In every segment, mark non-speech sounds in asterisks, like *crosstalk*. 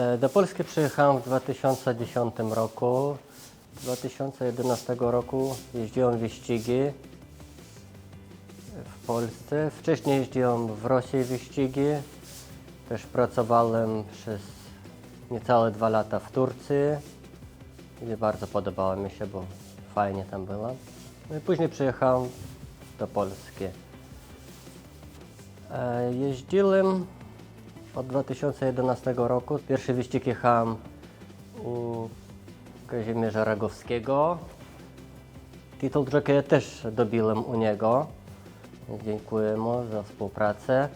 E, Do Polski przyjechałem w 2010 roku. W 2011 roku jeździłem wyścigi w Polsce. Wcześniej jeździłem w Rosji wyścigi. Też pracowałem przez niecałe dwa lata w Turcji. I bardzo podobało mi się, bo fajnie tam było. No i później przyjechałem do Polski. E, Jeździłem od 2011 roku. Pierwszy wyścig jechałem u Kazimierza Ragowskiego. Tytuł jokeja też dobiłem u niego. Dziękuję mu za współpracę.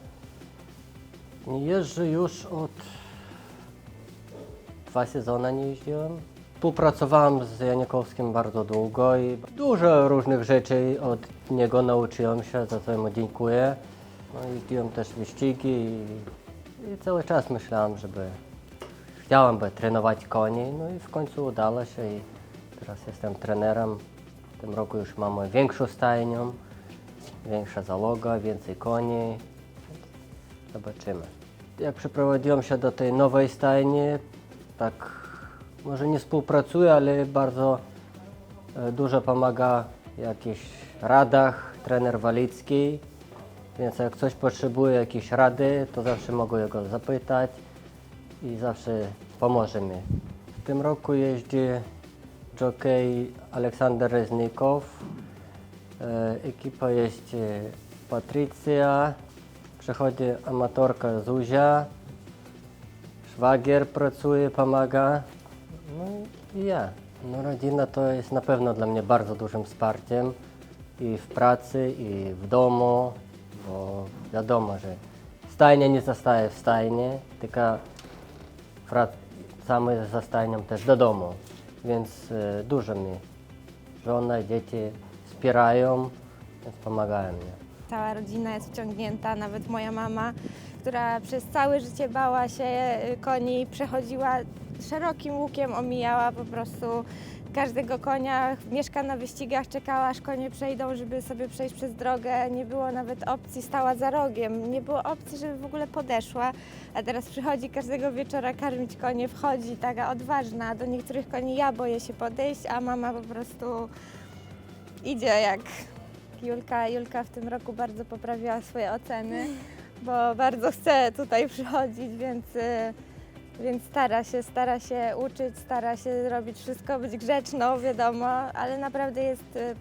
Jeżdżę już od dwa sezony nie jeździłem. Współpracowałem z Janikowskim bardzo długo i dużo różnych rzeczy od niego nauczyłem się, za co mu dziękuję. No, jeździłem też wyścigi i, i cały czas myślałem, żeby chciałem by trenować koni, no i w końcu udało się i teraz jestem trenerem. W tym roku już mamy większą stajnią, większa załoga, więcej koni. Zobaczymy. Jak przeprowadziłem się do tej nowej stajni, tak może nie współpracuję, ale bardzo e, dużo pomaga w jakichś radach trener Walicki. Więc jak coś potrzebuje, jakieś rady, to zawsze mogę go zapytać i zawsze pomoże mi. W tym roku jeździ jockey Aleksander Reznikow. E, Ekipa jest Patrycja, przychodzi amatorka Zuzia, szwagier pracuje, pomaga, no i ja. No rodzina to jest na pewno dla mnie bardzo dużym wsparciem i w pracy, i w domu, bo wiadomo, że stajnia nie zostaje w stajnie, tylko wracamy za stajnią też do domu, więc e, dużo mi żona, dzieci wspierają, więc pomagają mi. Cała rodzina jest wciągnięta, nawet moja mama, która przez całe życie bała się y, koni, przechodziła szerokim łukiem, omijała po prostu każdego konia, mieszka na wyścigach, czekała aż konie przejdą, żeby sobie przejść przez drogę. Nie było nawet opcji, stała za rogiem, nie było opcji, żeby w ogóle podeszła. A teraz przychodzi każdego wieczora karmić konie, wchodzi taka odważna. Do niektórych koni ja boję się podejść, a mama po prostu idzie jak Julka. Julka w tym roku bardzo poprawiła swoje oceny, bo bardzo chce tutaj przychodzić, więc, y, więc stara się, stara się uczyć, stara się robić wszystko, być grzeczną, wiadomo, ale naprawdę jest y,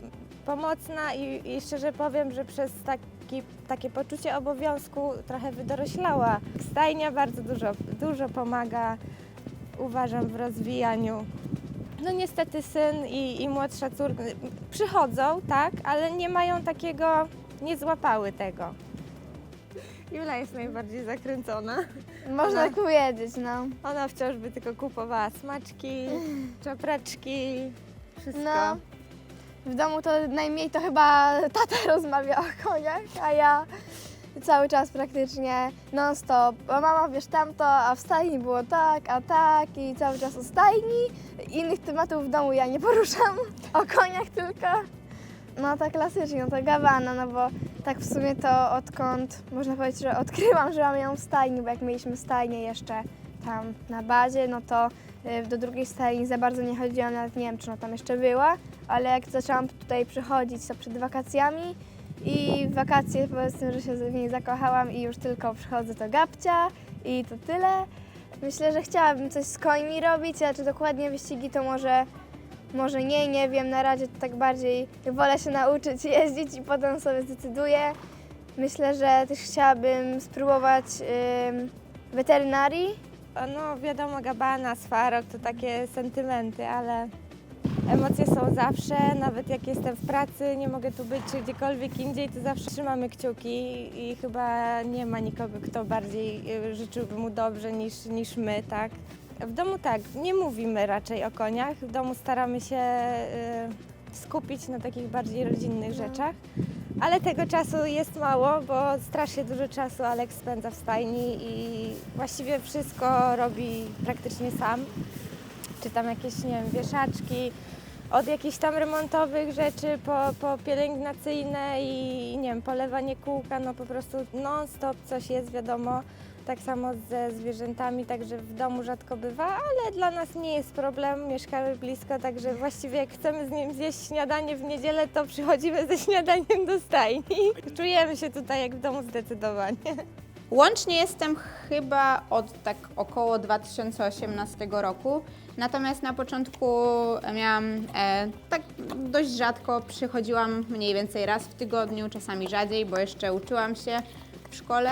pomocna i, i szczerze powiem, że przez taki, takie poczucie obowiązku trochę wydoroślała. Stajnia bardzo dużo, dużo pomaga, uważam, w rozwijaniu no niestety syn i, i młodsza córka przychodzą, tak, ale nie mają takiego, nie złapały tego. Jula jest najbardziej zakręcona. Można tak powiedzieć, no. Ona wciąż by tylko kupowała smaczki, *laughs* czapraczki, wszystko. No. W domu to najmniej to chyba tata *laughs* rozmawia o koniach, a ja cały czas praktycznie non stop. O mama wiesz tamto, a w stajni było tak, a tak i cały czas o stajni. Innych tematów w domu ja nie poruszam, *laughs* o koniach tylko. No to klasycznie, no to gawana, no bo tak w sumie to odkąd, można powiedzieć, że odkryłam, że mam ją w stajni, bo jak mieliśmy stajnię jeszcze tam na bazie, no to y, do drugiej stajni za bardzo nie chodziłam, nawet nie wiem, czy ona tam jeszcze była, ale jak zaczęłam tutaj przychodzić, to przed wakacjami i w wakacje powiedzmy, że się w niej zakochałam i już tylko przychodzę to gabcia i to tyle. Myślę, że chciałabym coś z końmi robić, ale czy dokładnie wyścigi to może, może nie, nie wiem, na razie to tak bardziej wolę się nauczyć *laughs* jeździć i potem sobie zdecyduję. Myślę, że też chciałabym spróbować ym, weterynarii, No wiadomo, gabana, swarok to takie sentymenty, ale emocje są zawsze, nawet jak jestem w pracy, nie mogę tu być czy gdziekolwiek indziej, to zawsze trzymamy kciuki i chyba nie ma nikogo, kto bardziej y, życzyłby mu dobrze niż, niż my, tak. W domu tak, nie mówimy raczej o koniach, w domu staramy się y, skupić na takich bardziej rodzinnych rzeczach. Ale tego czasu jest mało, bo strasznie dużo czasu Aleks spędza w stajni i właściwie wszystko robi praktycznie sam. Czy tam jakieś, nie wiem, wieszaczki, od jakichś tam remontowych rzeczy po, po pielęgnacyjne i nie wiem, polewanie kółka, no po prostu non-stop coś jest, wiadomo. Tak samo ze zwierzętami, także w domu rzadko bywa, ale dla nas nie jest problem. Mieszkamy blisko, także właściwie jak chcemy z nim zjeść śniadanie w niedzielę, to przychodzimy ze śniadaniem do stajni. Czujemy się tutaj jak w domu zdecydowanie. Łącznie jestem chyba od tak około 2018 roku. Natomiast na początku miałam e, tak dość rzadko przychodziłam mniej więcej raz w tygodniu, czasami rzadziej, bo jeszcze uczyłam się w szkole.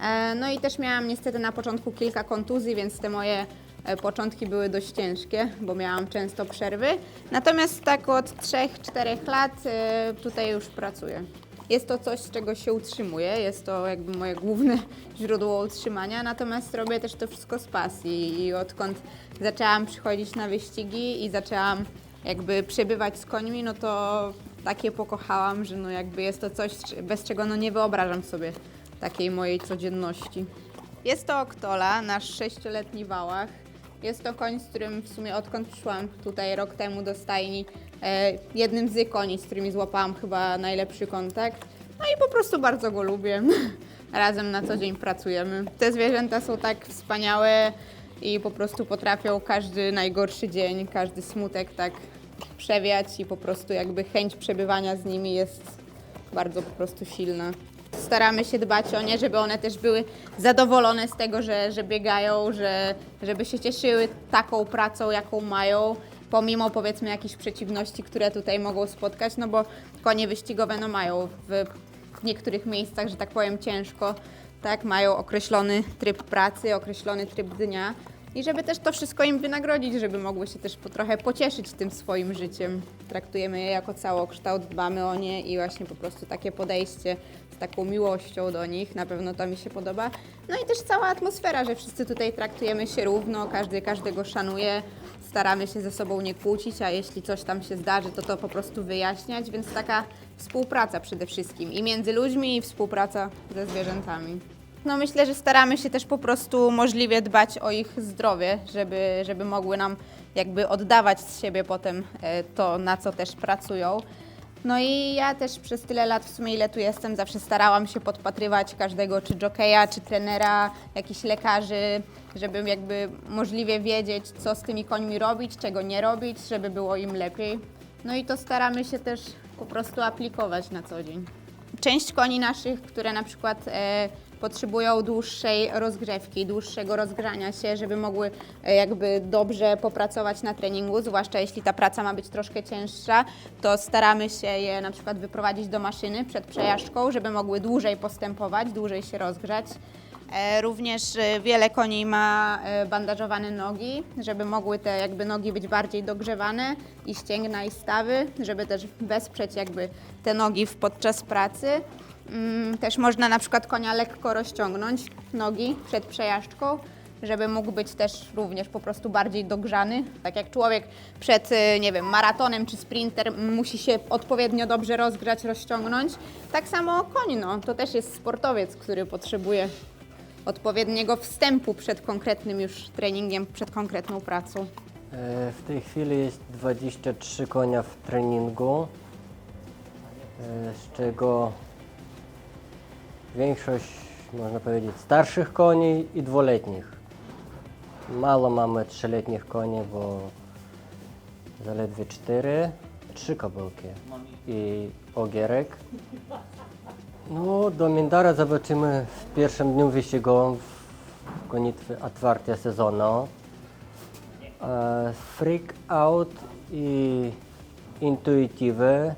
E, no i też miałam niestety na początku kilka kontuzji, więc te moje e, początki były dość ciężkie, bo miałam często przerwy. Natomiast tak od 3-4 lat e, tutaj już pracuję. Jest to coś, z czego się utrzymuję, jest to jakby moje główne *laughs* źródło utrzymania, natomiast robię też to wszystko z pasji i odkąd zaczęłam przychodzić na wyścigi i zaczęłam jakby przebywać z końmi, no to takie pokochałam, że no jakby jest to coś, bez czego no nie wyobrażam sobie takiej mojej codzienności. Jest to Oktola, nasz sześcioletni wałach. Jest to koń, z którym w sumie odkąd przyszłam tutaj rok temu do stajni, e, jednym z koni, z którymi złapałam chyba najlepszy kontakt. No i po prostu bardzo go lubię. *laughs* Razem na co dzień pracujemy. Te zwierzęta są tak wspaniałe i po prostu potrafią każdy najgorszy dzień, każdy smutek tak przewiać i po prostu jakby chęć przebywania z nimi jest bardzo po prostu silna. Staramy się dbać o nie, żeby one też były zadowolone z tego, że, że biegają, że, żeby się cieszyły taką pracą, jaką mają, pomimo powiedzmy jakichś przeciwności, które tutaj mogą spotkać, no bo konie wyścigowe no mają w, w niektórych miejscach, że tak powiem, ciężko, tak, mają określony tryb pracy, określony tryb dnia i żeby też to wszystko im wynagrodzić, żeby mogły się też po trochę pocieszyć tym swoim życiem. Traktujemy je jako całokształt, dbamy o nie i właśnie po prostu takie podejście z taką miłością do nich, na pewno to mi się podoba. No i też cała atmosfera, że wszyscy tutaj traktujemy się równo, każdy każdego szanuje, staramy się ze sobą nie kłócić, a jeśli coś tam się zdarzy, to to po prostu wyjaśniać, więc taka współpraca przede wszystkim i między ludźmi i współpraca ze zwierzętami. No myślę, że staramy się też po prostu możliwie dbać o ich zdrowie, żeby, żeby mogły nam jakby oddawać z siebie potem e, to, na co też pracują. No i ja też przez tyle lat, w sumie ile tu jestem, zawsze starałam się podpatrywać każdego, czy jokeja, czy trenera, jakichś lekarzy, żeby jakby możliwie wiedzieć, co z tymi końmi robić, czego nie robić, żeby było im lepiej. No i to staramy się też po prostu aplikować na co dzień. Część koni naszych, które na przykład e, potrzebują dłuższej rozgrzewki, dłuższego rozgrzania się, żeby mogły e, jakby dobrze popracować na treningu, zwłaszcza jeśli ta praca ma być troszkę cięższa, to staramy się je na przykład wyprowadzić do maszyny przed przejażdżką, żeby mogły dłużej postępować, dłużej się rozgrzać. E, Również e, wiele koni ma bandażowane nogi, żeby mogły te jakby nogi być bardziej dogrzewane i ścięgna i stawy, żeby też wesprzeć jakby te nogi podczas pracy. Mm, Też można na przykład konia lekko rozciągnąć nogi przed przejażdżką, żeby mógł być też również po prostu bardziej dogrzany. Tak jak człowiek przed, e, nie wiem, maratonem czy sprinter musi się odpowiednio dobrze rozgrzać, rozciągnąć, tak samo koń, no, to też jest sportowiec, który potrzebuje odpowiedniego wstępu przed konkretnym już treningiem, przed konkretną pracą. E, W tej chwili jest 23 konia w treningu, e, z czego większość, można powiedzieć, starszych koni i dwuletnich. Mało mamy trzyletnich koni, bo zaledwie cztery, trzy kobylki i ogierek. No, do Mindara zobaczymy w pierwszym dniu wyścigowym w gonitwie otwarcia sezonu. E, Freak Out i Intuitive.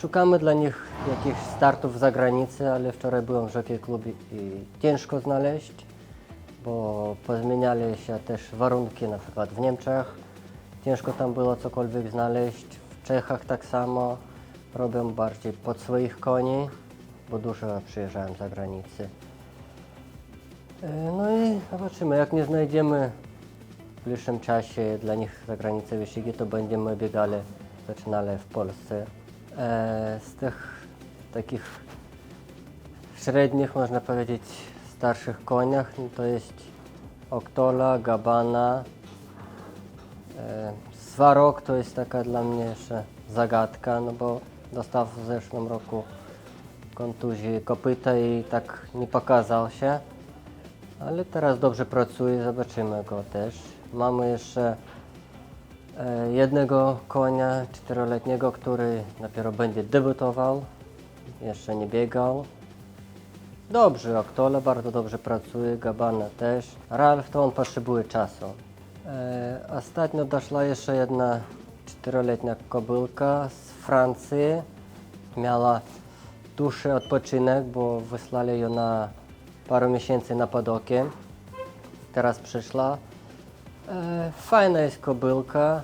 Szukamy dla nich jakichś startów za granicę, ale wczoraj byłem w Jockey Klubie i ciężko znaleźć, bo pozmieniali się też warunki, na przykład w Niemczech. Ciężko tam było cokolwiek znaleźć. W Czechach tak samo. Robią bardziej pod swoich koni, bo dużo przyjeżdżałem za granicę. E, No i zobaczymy, jak nie znajdziemy w bliższym czasie dla nich za granicę wyścigi, to będziemy biegali, zaczynali w Polsce. E, z tych takich średnich, można powiedzieć, starszych koniach, no to jest Oktola, Gabana. E, Swarok to jest taka dla mnie jeszcze zagadka, no bo dostał w zeszłym roku kontuzji kopyta i tak nie pokazał się. Ale teraz dobrze pracuje, zobaczymy go też. Mamy jeszcze jednego konia czteroletniego, który dopiero będzie debiutował. Jeszcze nie biegał. Dobrze, Oktola bardzo dobrze pracuje, Gabana też. Ralf to on potrzebuje czasu. E, ostatnio doszła jeszcze jedna czteroletnia kobylka z Francji. Miała dłuższy odpoczynek, bo wysłali ją na parę miesięcy na padokie. Teraz przyszła. E, fajna jest kobylka.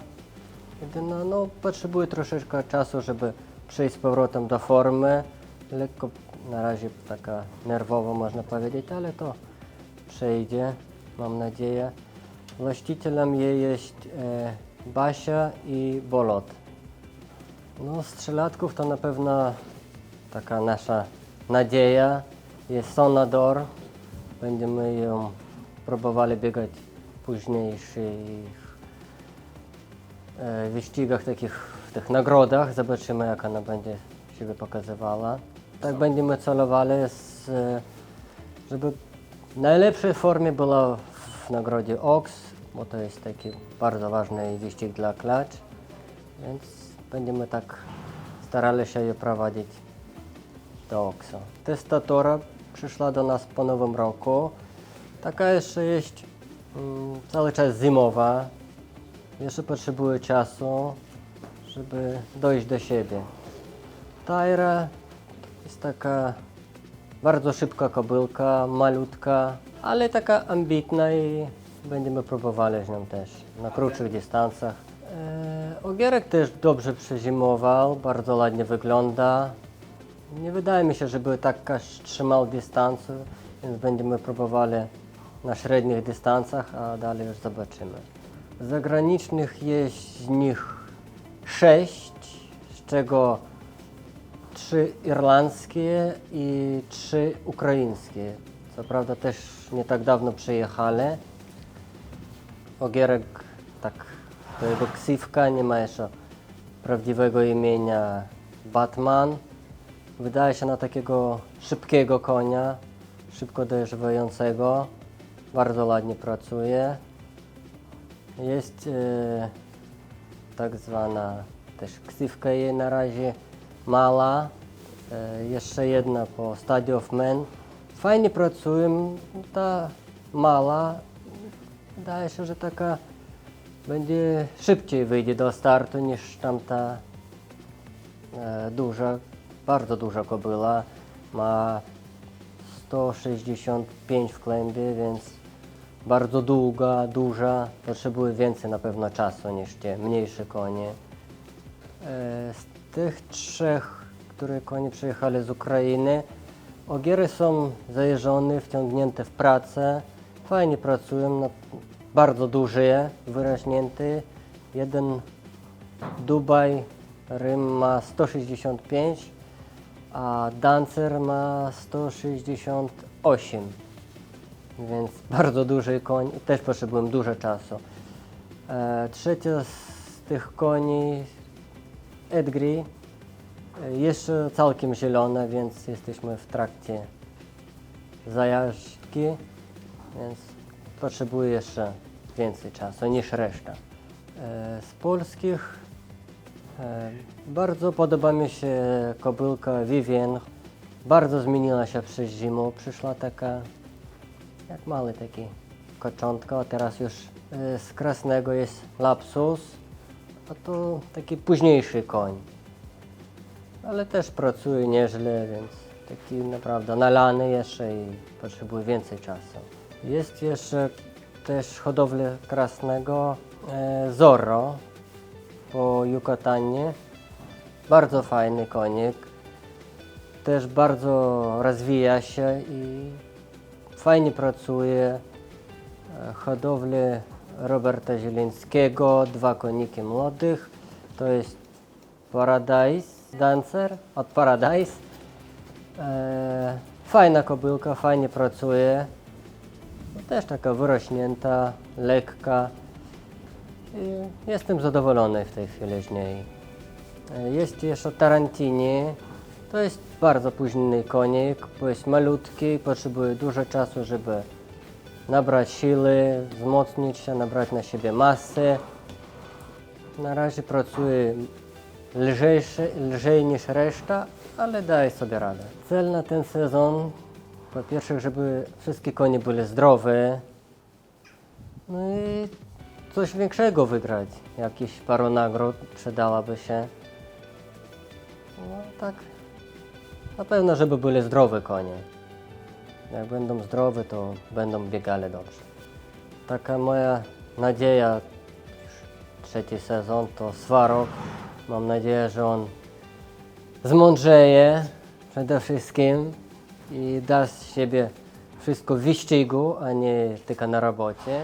Jedyna, no, potrzebuje troszeczkę czasu, żeby przejść z powrotem do formy. Lekko na razie taka nerwowa można powiedzieć, ale to przejdzie, mam nadzieję. Właścicielem jej jest e, Basia i Bolot. No, z trzylatków to na pewno taka nasza nadzieja jest Sonador. Będziemy ją próbowali biegać późniejszych e, wyścigach, takich w tych nagrodach. Zobaczymy, jak ona będzie siebie pokazywała. Tak będziemy celowali, z, e, żeby w najlepszej formie była w nagrodzie OX, bo to jest taki bardzo ważny wyścig dla klacz, więc będziemy tak starali się je prowadzić do OXu. Testatora przyszła do nas po nowym roku. Taka jeszcze jest cały czas zimowa. Jeszcze potrzebuje czasu, żeby dojść do siebie. Tajra jest taka bardzo szybka kobylka, malutka, ale taka ambitna i będziemy próbowali z nią też na krótszych dystansach. E, Ogierek też dobrze przezimował, bardzo ładnie wygląda. Nie wydaje mi się, żeby tak trzymał dystansu, więc będziemy próbowali na średnich dystansach, a dalej już zobaczymy. Zagranicznych jest z nich sześć, z czego trzy irlandzkie i trzy ukraińskie. Co prawda też nie tak dawno przyjechali. Ogierek, tak, to jego ksywka, nie ma jeszcze prawdziwego imienia Batman. Wydaje się na takiego szybkiego konia, szybko dojrzewającego. Bardzo ładnie pracuje. Jest e, tak zwana też ksywka jej na razie mała. E, jeszcze jedna po Study of Men. Fajnie pracuje. Ta mała wydaje się, że taka będzie szybciej wyjdzie do startu niż tamta e, duża, bardzo duża kobyla. Ma 165 w kłębie, więc bardzo długa, duża. Potrzebuje więcej na pewno czasu niż te mniejsze konie. E, Z tych trzech, które konie przyjechali z Ukrainy, ogiery są zajeżdżone, wciągnięte w pracę. Fajnie pracują, bardzo duże, wyraźnięte. Jeden Dubaj, Rym ma 165, a Dancer ma 168. Więc bardzo duży koń, też potrzebują dużo czasu. E, trzecia z tych koni, Edgri, e, jeszcze całkiem zielona, więc jesteśmy w trakcie zajażdżki, więc potrzebuje jeszcze więcej czasu niż reszta. E, z polskich e, bardzo podoba mi się kobylka Vivien. Bardzo zmieniła się przez zimę. Przyszła taka jak mały taki koczątka, a teraz już e, z krasnego jest Lapsus, a to taki późniejszy koń. Ale też pracuje nieźle, więc taki naprawdę nalany jeszcze i potrzebuje więcej czasu. Jest jeszcze też hodowля krasnego e, Zorro po Yucatanie. Bardzo fajny konik. Też bardzo rozwija się i fajnie pracuje. E, Hodowlę Roberta Zielińskiego, dwa koniki młodych. To jest Paradise Dancer od Paradise. E, fajna kobylka, fajnie pracuje. Też taka wyrośnięta, lekka. I jestem zadowolony w tej chwili z niej. E, Jest jeszcze Tarantini. To jest bardzo późny konik, bo jest malutki, potrzebuje dużo czasu, żeby nabrać siły, wzmocnić się, nabrać na siebie masy. Na razie pracuję lżejszy, lżej niż reszta, ale daję sobie radę. Cel na ten sezon, po pierwsze, żeby wszystkie konie były zdrowe, no i coś większego wygrać. Jakieś paru nagród przydałaby się. No tak, na pewno, żeby były zdrowe konie. Jak będą zdrowe, to będą biegali dobrze. Taka moja nadzieja, trzeci sezon, to Swarok. Mam nadzieję, że on zmądrzeje przede wszystkim i da z siebie wszystko w wyścigu, a nie tylko na robocie.